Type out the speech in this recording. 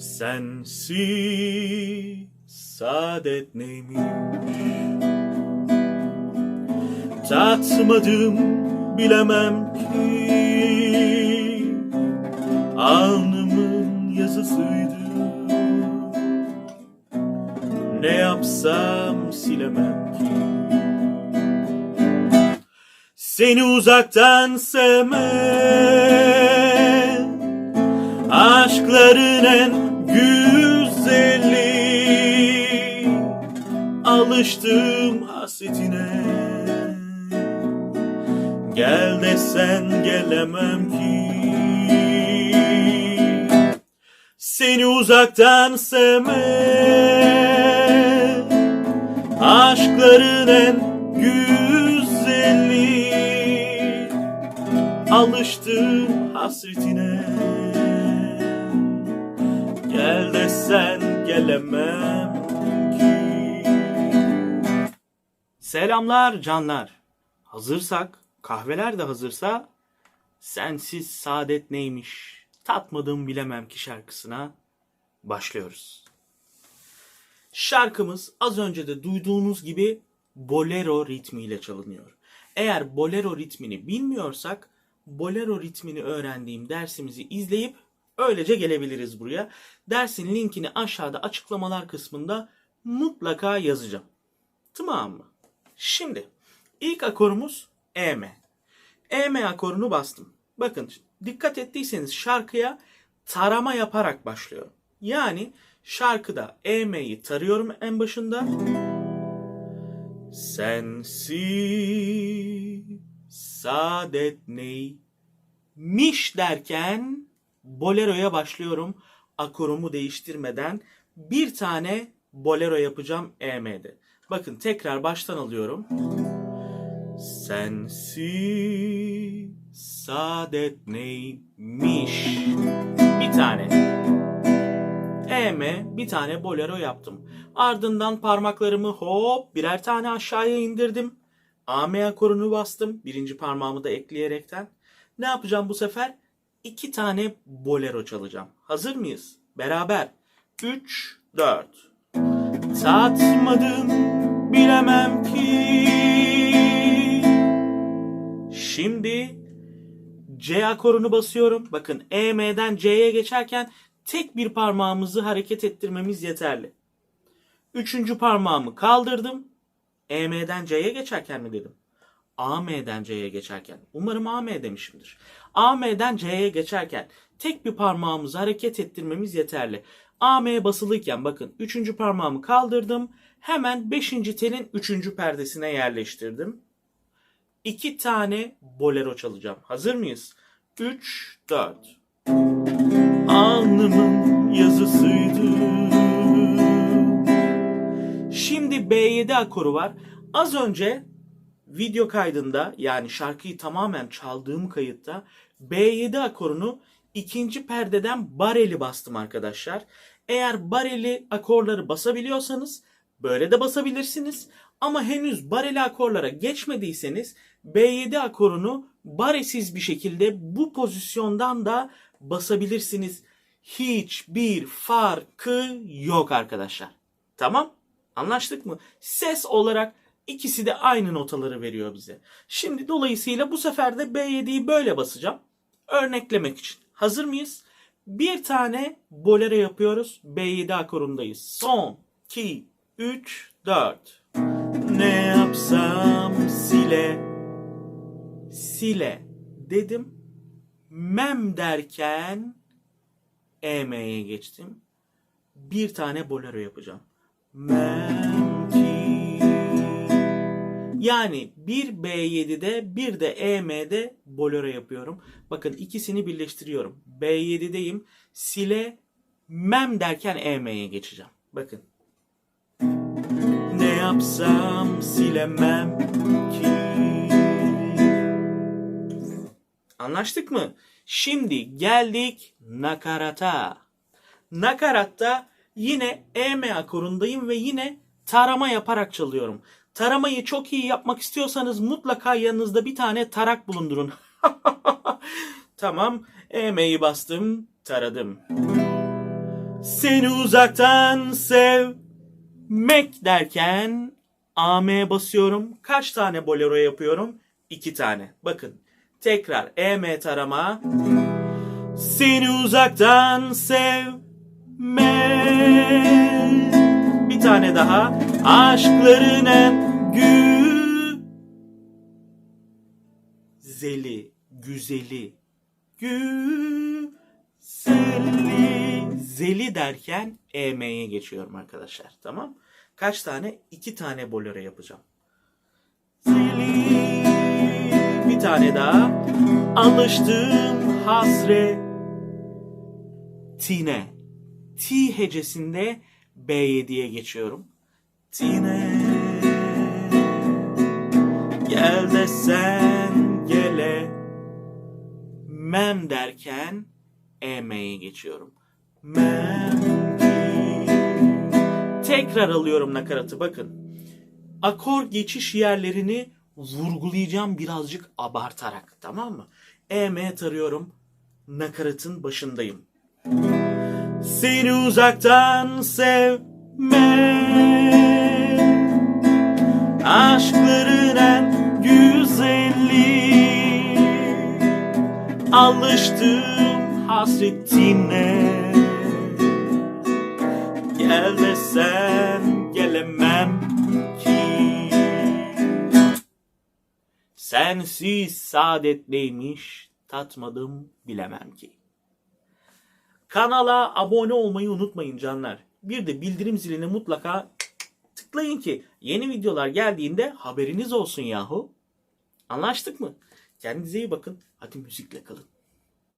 Sensiz saadet neymiş? Tatmadım bilemem ki. Alnımın yazısıydı. Ne yapsam silemem ki. Seni uzaktan sevmek Aşkların en güzeli. Alıştım hasretine. Gel desen gelemem ki. Seni uzaktan sevmek Aşkların en güzeli. Alıştım hasretine Gel desen gelemem ki Selamlar canlar. Hazırsak, kahveler de hazırsa Sensiz saadet neymiş tatmadım bilemem ki şarkısına başlıyoruz. Şarkımız az önce de duyduğunuz gibi bolero ritmiyle çalınıyor. Eğer bolero ritmini bilmiyorsak bolero ritmini öğrendiğim dersimizi izleyip öylece gelebiliriz buraya. Dersin linkini aşağıda açıklamalar kısmında mutlaka yazacağım. Tamam mı? Şimdi ilk akorumuz EM. EM akorunu bastım. Bakın dikkat ettiyseniz şarkıya tarama yaparak başlıyorum. Yani şarkıda EM'yi tarıyorum en başında. Sensiz saadet neymiş derken boleroya başlıyorum. Akorumu değiştirmeden bir tane bolero yapacağım EM'de. Bakın tekrar baştan alıyorum. Sensiz saadet neymiş? Bir tane. E'me bir tane bolero yaptım. Ardından parmaklarımı hop birer tane aşağıya indirdim. AM akorunu bastım. Birinci parmağımı da ekleyerekten. Ne yapacağım bu sefer? İki tane bolero çalacağım. Hazır mıyız? Beraber. 3, 4. Tatmadım bilemem ki. Şimdi C akorunu basıyorum. Bakın EM'den C'ye geçerken tek bir parmağımızı hareket ettirmemiz yeterli. Üçüncü parmağımı kaldırdım. EM'den C'ye geçerken mi dedim? AM'den C'ye geçerken. Umarım AM demişimdir. AM'den C'ye geçerken tek bir parmağımızı hareket ettirmemiz yeterli. AM'ye basılıyken bakın üçüncü parmağımı kaldırdım. Hemen beşinci telin üçüncü perdesine yerleştirdim. İki tane bolero çalacağım. Hazır mıyız? 3, 4. Alnımın yazısıydı. Şimdi B7 akoru var. Az önce video kaydında yani şarkıyı tamamen çaldığım kayıtta B7 akorunu ikinci perdeden bareli bastım arkadaşlar. Eğer bareli akorları basabiliyorsanız böyle de basabilirsiniz. Ama henüz bareli akorlara geçmediyseniz B7 akorunu baresiz bir şekilde bu pozisyondan da basabilirsiniz. Hiçbir farkı yok arkadaşlar. Tamam? Anlaştık mı? Ses olarak ikisi de aynı notaları veriyor bize. Şimdi dolayısıyla bu sefer de B7'yi böyle basacağım. Örneklemek için. Hazır mıyız? Bir tane bolero yapıyoruz. B7 akorundayız. Son, 2, 3, 4. Ne yapsam sile sile dedim. Mem derken EM'ye geçtim. Bir tane bolero yapacağım. Mem. Yani bir B7'de bir de EM'de bolero yapıyorum. Bakın ikisini birleştiriyorum. B7'deyim. Sile mem derken EM'ye geçeceğim. Bakın. Ne yapsam silemem ki. Anlaştık mı? Şimdi geldik nakarata. Nakaratta yine EM akorundayım ve yine tarama yaparak çalıyorum. Taramayı çok iyi yapmak istiyorsanız mutlaka yanınızda bir tane tarak bulundurun. tamam. EM'yi bastım, taradım. Seni uzaktan sevmek derken AM basıyorum. Kaç tane bolero yapıyorum? İki tane. Bakın. Tekrar EM tarama. Seni uzaktan sevmek. Bir tane daha. Aşkların en güzeli, güzeli, güzeli. Zeli derken EM'ye geçiyorum arkadaşlar. Tamam. Kaç tane? İki tane bolero yapacağım. Zeli. Bir tane daha. Alıştım hasretine. T hecesinde B7'ye geçiyorum. Tine gel de sen gele mem derken EM'ye geçiyorum. Mem. Tekrar alıyorum nakaratı bakın. Akor geçiş yerlerini vurgulayacağım birazcık abartarak tamam mı? EM tarıyorum. Nakaratın başındayım. Seni uzaktan sevme Aşkların en güzeli Alıştım hasretine Gel gelemem ki Sensiz saadet neymiş tatmadım bilemem ki. Kanala abone olmayı unutmayın canlar. Bir de bildirim zilini mutlaka tıklayın ki yeni videolar geldiğinde haberiniz olsun yahu. Anlaştık mı? Kendinize iyi bakın. Hadi müzikle kalın.